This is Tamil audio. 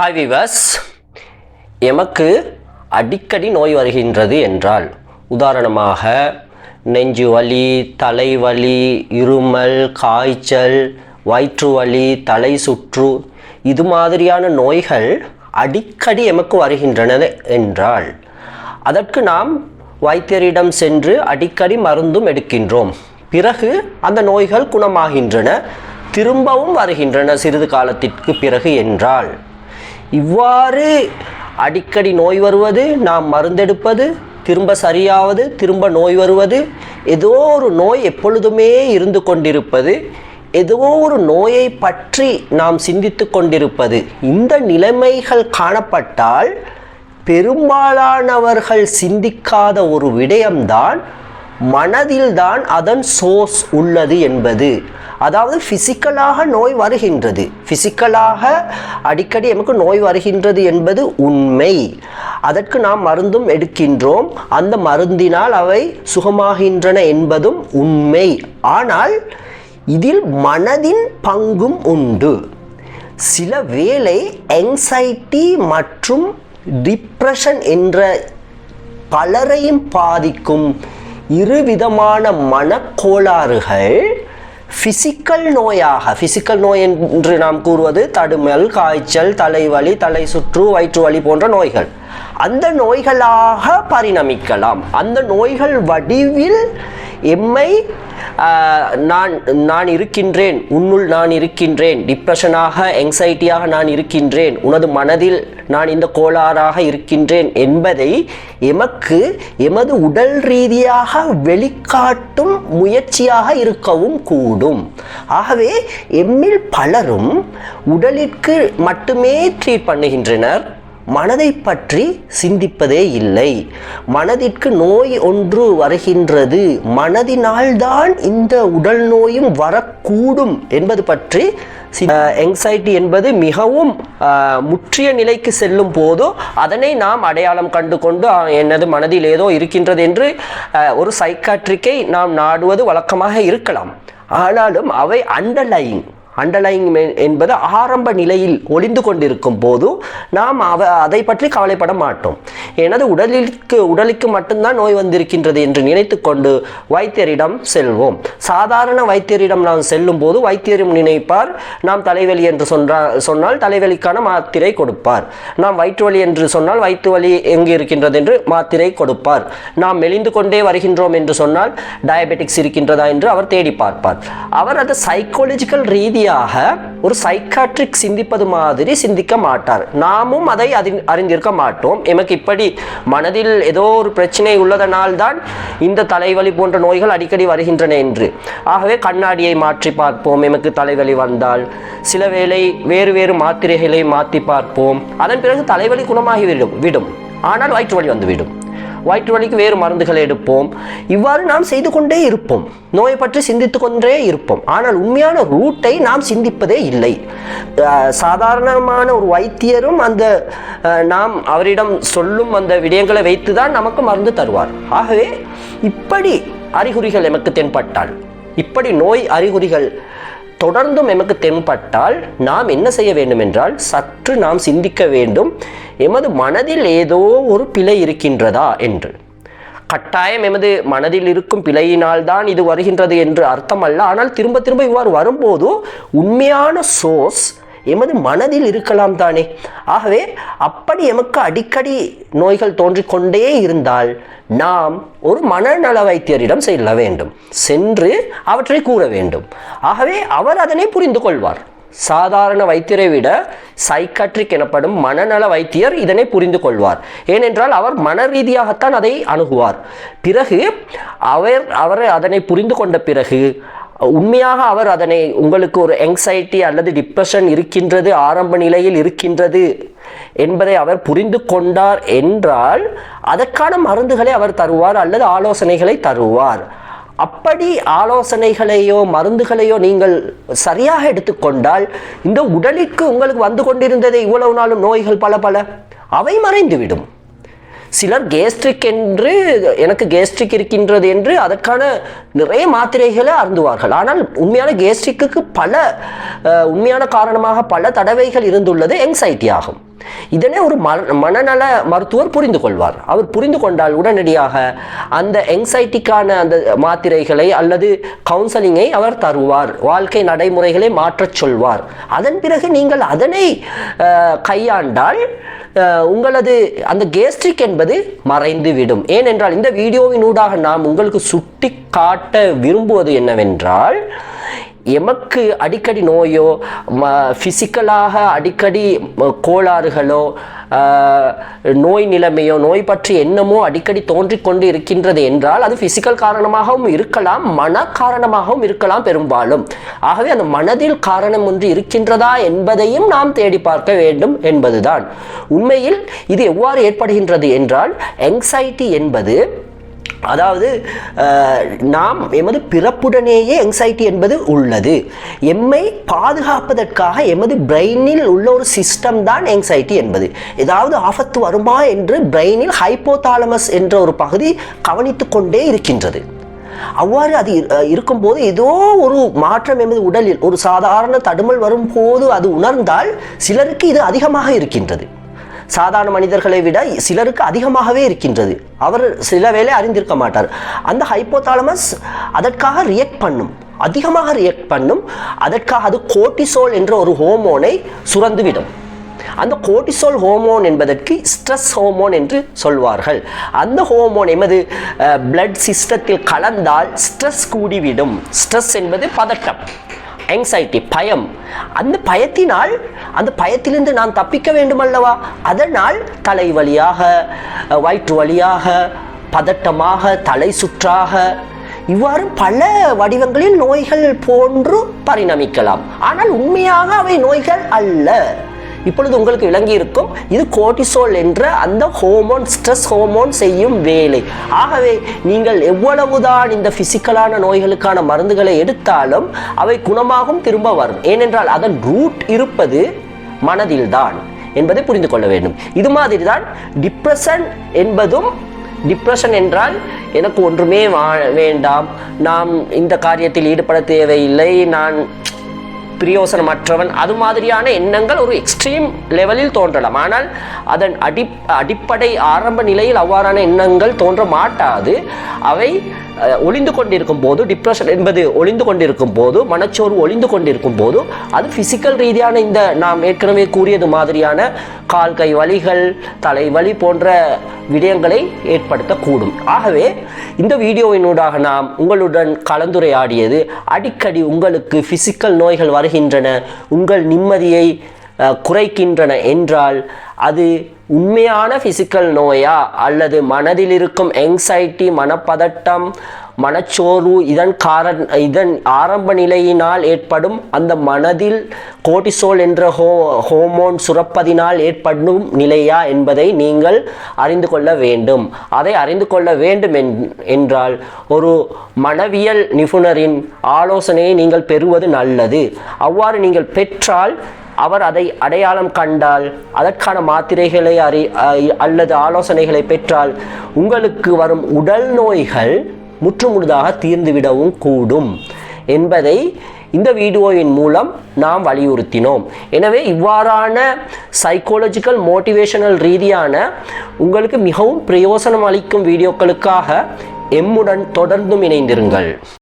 ஹாய் விவஸ் எமக்கு அடிக்கடி நோய் வருகின்றது என்றால் உதாரணமாக நெஞ்சு வலி தலைவலி இருமல் காய்ச்சல் வயிற்று வலி தலை சுற்று இது மாதிரியான நோய்கள் அடிக்கடி எமக்கு வருகின்றன என்றால் அதற்கு நாம் வைத்தியரிடம் சென்று அடிக்கடி மருந்தும் எடுக்கின்றோம். பிறகு அந்த நோய்கள் குணமாகின்றன திரும்பவும் வருகின்றன சிறிது காலத்திற்கு பிறகு என்றால் இவ்வாறு அடிக்கடி நோய் வருவது நாம் மருந்தெடுப்பது திரும்ப சரியாவது திரும்ப நோய் வருவது ஏதோ ஒரு நோய் எப்பொழுதுமே இருந்து கொண்டிருப்பது ஏதோ ஒரு நோயை பற்றி நாம் சிந்தித்து கொண்டிருப்பது. இந்த நிலைமைகள் காணப்பட்டால் பெரும்பாலானவர்கள் சிந்திக்காத ஒரு விடயம்தான் மனதில்தான் அதன் சோர்ஸ் உள்ளது என்பது. அதாவது ஃபிசிக்கலாக நோய் வருகின்றது. ஃபிசிக்கலாக அடிக்கடி நமக்கு நோய் வருகின்றது என்பது உண்மை. அதற்கு நாம் மருந்தும் எடுக்கின்றோம். அந்த மருந்தினால் அவை சுகமாகின்றன என்பதும் உண்மை. ஆனால் இதில் மனதின் பங்கும் உண்டு. சில வேளை எங்ஸைட்டி மற்றும் டிப்ரெஷன் என்ற பலரையும் பாதிக்கும் இருவிதமான மனக்கோளாறுகள் ஃபிசிக்கல் நோயாக ஃபிசிக்கல் நோய் என்று நாம் கூறுவது தடுமல் காய்ச்சல் தலைவலி தலை சுற்று வயிற்று வலி போன்ற நோய்கள். அந்த நோய்களாக பரிணமிக்கலாம். அந்த நோய்கள் வடிவில் எம்மை நான் நான் இருக்கின்றேன் உன்னுள் நான் இருக்கின்றேன் டிப்ரெஷனாக எங்ஸைட்டியாக நான் இருக்கின்றேன் உனது மனதில் நான் இந்த கோளாறாக இருக்கின்றேன் என்பதை எமக்கு எமது உடல் ரீதியாக வெளிக்காட்டும் முயற்சியாக இருக்கவும் கூடும். ஆகவே எம்மில் பலரும் உடலிற்கு மட்டுமே ட்ரீட் பண்ணுகின்றனர். மனதை பற்றி சிந்திப்பதே இல்லை. மனதிற்கு நோய் ஒன்று வருகின்றது. மனதினால்தான் இந்த உடல் நோயும் வரக்கூடும் என்பது பற்றி எங்ஸைட்டி என்பது மிகவும் முற்றிய நிலைக்கு செல்லும் போதோ அதனை நாம் அடையாளம் கண்டு கொண்டு எனது மனதில் ஏதோ இருக்கின்றது என்று ஒரு சைக்காட்ரிக்கை நாம் நாடுவது வழக்கமாக இருக்கலாம். ஆனாலும் அவை அண்டர்லைங் அண்டர்லைங் என்பது ஆரம்ப நிலையில் ஒளிந்து கொண்டிருக்கும் போதும் நாம் அவ அதை பற்றி கவலைப்பட மாட்டோம். எனது உடலிற்கு உடலுக்கு மட்டும்தான் நோய் வந்திருக்கின்றது என்று நினைத்து கொண்டு வைத்தியரிடம் செல்வோம். சாதாரண வைத்தியரிடம் நாம் செல்லும் போது வைத்தியரும் நினைப்பார் நாம் தலைவலி என்று சொன்னா சொன்னால் தலைவலிக்கான மாத்திரை கொடுப்பார். நாம் வயிற்று வலி என்று சொன்னால் வயிற்று வலி எங்கு இருக்கின்றது என்று மாத்திரை கொடுப்பார். நாம் மெலிந்து கொண்டே வருகின்றோம் என்று சொன்னால் டயபெட்டிக்ஸ் இருக்கின்றதா என்று அவர் தேடி பார்ப்பார். அவர் அது சைக்காலஜிக்கல் ரீதியாக ஒரு சைக்காட்ரிக் சிந்திப்பது மாதிரி சிந்திக்க மாட்டார். நாமும் அதை அறி- அறிந்திருக்க மாட்டோம். எமக்கு இப்படி மனதில் ஏதோ ஒரு பிரச்சனை உள்ளதனால் தான் இந்த தலைவலி போன்ற நோய்கள் அடிக்கடி வருகின்றன என்று. ஆகவே கண்ணாடியை மாற்றி பார்ப்போம். எமக்கு தலைவலி வந்தால் சில வேளை வேறு வேறு மாத்திரைகளை மாற்றி பார்ப்போம். அதன் பிறகு தலைவலி குணமாகி விடும் விடும். ஆனால் வயிற்று வலி வந்துவிடும் வயிற்று வலிக்கு வேறு மருந்துகளை எடுப்போம். இவ்வாறு நாம் செய்து கொண்டே இருப்போம். நோயை பற்றி சிந்தித்து கொண்டே இருப்போம். ஆனால் உண்மையான ரூட்டை நாம் சிந்திப்பதே இல்லை. சாதாரணமான ஒரு வைத்தியரும் அந்த நாம் அவரிடம் சொல்லும் அந்த விடயங்களை வைத்து தான் நமக்கு மருந்து தருவார். ஆகவே இப்படி அறிகுறிகள் எமக்கு தென்பட்டால் இப்படி நோய் அறிகுறிகள் தொடர்ந்தும் எமக்கு தென்பட்டால் நாம் என்ன செய்ய வேண்டும் என்றால் சற்று நாம் சிந்திக்க வேண்டும். எமது மனதில் ஏதோ ஒரு பிழை இருக்கின்றதா என்று. கட்டாயம் எமது மனதில் இருக்கும் பிழையினால் தான் இது வருகின்றது என்று அர்த்தம் அல்ல ஆனால் திரும்ப திரும்ப இவ்வாறு வரும்போது உண்மையான சோர்ஸ் எமது மனதில் இருக்கலாம் தானே? ஆகவே அப்படி எமக்கு அடிக்கடி நோய்கள் தோன்றிக்கொண்டே இருந்தால் நாம் ஒரு மனநல வைத்தியரிடம் செல்ல வேண்டும் சென்று அவற்றை கூற வேண்டும். ஆகவே அவர் அதனை புரிந்து கொள்வார். சாதாரண வைத்தியரை விட சைக்காட்ரிக் எனப்படும் மனநல வைத்தியர் இதனை புரிந்து கொள்வார். ஏனென்றால் அவர் மன ரீதியாகத்தான் அதை அணுகுவார். பிறகு அவர் அவர் அதனை புரிந்து கொண்ட பிறகு உண்மையாக அவர் அதனை உங்களுக்கு ஒரு எங்ஸைட்டி அல்லது டிப்ரெஷன் இருக்கின்றது ஆரம்ப நிலையில் இருக்கின்றது என்பதை அவர் புரிந்து கொண்டார் என்றால் அதற்கான மருந்துகளை அவர் தருவார் அல்லது ஆலோசனைகளை தருவார். அப்படி ஆலோசனைகளையோ மருந்துகளையோ நீங்கள் சரியாக எடுத்துக்கொண்டால் இந்த உடலுக்கு உங்களுக்கு வந்து கொண்டிருந்ததை இவ்வளவு நாளும் நோய்கள் பல பல அவை மறைந்துவிடும். சிலர் கேஸ்ட்ரிக் என்று எனக்கு கேஸ்ட்ரிக் இருக்கின்றது என்று அதற்கான நிறைய மாத்திரைகளை அருந்துவார்கள். ஆனால் உண்மையான கேஸ்ட்ரிக்கு பல உண்மையான காரணமாக பல தடவைகள் இருந்துள்ளது எங்ஸைட்டி ஆகும். இதனை ஒரு மன மனநல மருத்துவர் புரிந்து கொள்வார் அவர் புரிந்து கொண்டால் உடனடியாக அந்த எங்ஸைட்டிக்கான அந்த மாத்திரைகளை அல்லது கவுன்சலிங்கை அவர் தருவார். வாழ்க்கை நடைமுறைகளை மாற்றச் சொல்வார். அதன் பிறகு நீங்கள் அதனை கையாண்டால் உங்களது அந்த கேஸ்ட்ரிக் என்பது மறைந்துவிடும். ஏனென்றால் இந்த வீடியோவினூடாக நாம் உங்களுக்கு சுட்டி காட்ட விரும்புவது என்னவென்றால் எமக்கு அடிக்கடி நோயோ ஃபிசிக்கலாக அடிக்கடி கோளாறுகளோ நோய் நிலைமையோ நோய் பற்றி எண்ணமோ அடிக்கடி தோன்றிக் கொண்டு இருக்கின்றது என்றால் அது ஃபிசிக்கல் காரணமாகவும் இருக்கலாம் மன காரணமாகவும் இருக்கலாம் பெரும்பாலும். ஆகவே அந்த மனதில் காரணம் ஒன்று இருக்கின்றதா என்பதையும் நாம் தேடி பார்க்க வேண்டும் என்பதுதான். உண்மையில் இது எவ்வாறு ஏற்படுகின்றது என்றால் எங்ஸைட்டி என்பது அதாவது நாம் எமது பிறப்புடனேயே எங்ஸைட்டி என்பது உள்ளது. எம்மை பாதுகாப்பதற்காக எமது பிரெயினில் உள்ள ஒரு சிஸ்டம் தான் எங்ஸைட்டி என்பது. ஏதாவது ஆபத்து வருமா என்று பிரெயினில் ஹைப்போதாலமஸ் என்ற ஒரு பகுதி கவனித்து கொண்டே இருக்கின்றது. அவ்வாறு அது இருக்கும்போது ஏதோ ஒரு மாற்றம் எமது உடலில் ஒரு சாதாரண தடுமல் வரும்போது அது உணர்ந்தால் சிலருக்கு இது அதிகமாக இருக்கின்றது. சாதாரண மனிதர்களை விட சிலருக்கு அதிகமாகவே இருக்கின்றது. அவர் சில வேளை அறிந்திருக்க மாட்டார். அந்த ஹைப்போதாலமஸ் அதற்காக ரியாக்ட் பண்ணும். அதிகமாக ரியாக்ட் பண்ணும். அதற்காக அது கோட்டிசோல் என்ற ஒரு ஹோமோனை சுரந்துவிடும். அந்த கோட்டிசோல் ஹோமோன் என்பதற்கு ஸ்ட்ரெஸ் ஹோமோன் என்று சொல்வார்கள். அந்த ஹோமோன் எமது பிளட் சிஸ்டத்தில் கலந்தால் ஸ்ட்ரெஸ் கூடிவிடும். ஸ்ட்ரெஸ் என்பது பதட்டம். ஆங்ஸைட்டி பயம். அந்த பயத்தினால் அந்த பயத்திலிருந்து நான் தப்பிக்க வேண்டுமல்லவா? அதனால் தலை வழியாக வயிற்று வழியாக பதட்டமாக தலை சுற்றாக இவ்வாறு பல வடிவங்களில் நோய்கள் போன்று பரிணமிக்கலாம். ஆனால் உண்மையாக அவை நோய்கள் அல்ல. இப்பொழுது உங்களுக்கு விளங்கி இருக்கும் இது கோட்டிசோல் என்ற அந்த ஹோமோன் ஸ்ட்ரெஸ் ஹோமோன் செய்யும் வேலை. ஆகவே நீங்கள் எவ்வளவுதான் இந்த பிசிக்கலான நோய்களுக்கான மருந்துகளை எடுத்தாலும் அவை குணமாகும் திரும்ப வரும். ஏனென்றால் அதன் ரூட் இருப்பது மனதில்தான் என்பதை புரிந்து கொள்ள வேண்டும். இது மாதிரி தான் டிப்ரெஷன் என்பதும் டிப்ரெஷன் என்றால் எனக்கு ஒன்றுமே வா- வேண்டாம். நாம் இந்த காரியத்தில் ஈடுபட தேவையில்லை. நான் பிரயோசனமற்றவன். அது மாதிரியான எண்ணங்கள் ஒரு எக்ஸ்ட்ரீம் லெவலில் தோன்றலாம். ஆனால் அதன் அடி அடிப்படை ஆரம்ப நிலையில் அவ்வாறான எண்ணங்கள் தோன்ற மாட்டாது. அவை ஒளிந்து கொண்டிருக்கும் போது டிப்ரெஷன் என்பது ஒளிந்து கொண்டிருக்கும் போது மனச்சோர்வு ஒளிந்து கொண்டிருக்கும் போது அது பிசிக்கல் ரீதியான இந்த நாம் ஏற்கனவே கூறியது மாதிரியான கால் கை வலிகள் தலைவலி போன்ற விடயங்களை ஏற்படுத்தக்கூடும். ஆகவே இந்த வீடியோவினூடாக நாம் உங்களுடன் கலந்துரையாடியது அடிக்கடி உங்களுக்கு பிசிக்கல் நோய்கள் வருகின்றன உங்கள் நிம்மதியை குறைக்கின்றன என்றால் அது உண்மையான ஃபிசிக்கல் நோயா அல்லது மனதில் இருக்கும் எங்ஸைட்டி மனப்பதட்டம் மனச்சோர்வு இதன் காரண இதன் ஆரம்ப நிலையினால் ஏற்படும் அந்த மனதில் கோட்டிசோல் என்ற ஹோ ஹோமோன் சுரப்பதினால் ஏற்படும் நிலையா என்பதை நீங்கள் அறிந்து கொள்ள வேண்டும். அதை அறிந்து கொள்ள வேண்டும் என்- என்றால் ஒரு மனவியல் நிபுணரின் ஆலோசனையை நீங்கள் பெறுவது நல்லது. அவ்வாறு நீங்கள் பெற்றால் அவர் அதை அடையாளம் கண்டால் அதற்கான மாத்திரைகளை அறி அல்லது ஆலோசனைகளை பெற்றால் உங்களுக்கு வரும் உடல் நோய்கள் முற்றுமுழுதாக தீர்ந்துவிடவும் கூடும் என்பதை இந்த வீடியோவின் மூலம் நாம் வலியுறுத்தினோம். எனவே இவ்வாறான சைக்காலஜிக்கல் மோட்டிவேஷனல் ரீதியான உங்களுக்கு மிகவும் பிரயோசனம் அளிக்கும் வீடியோக்களுக்காக எம்முடன் தொடர்ந்தும் இணைந்திருங்கள்.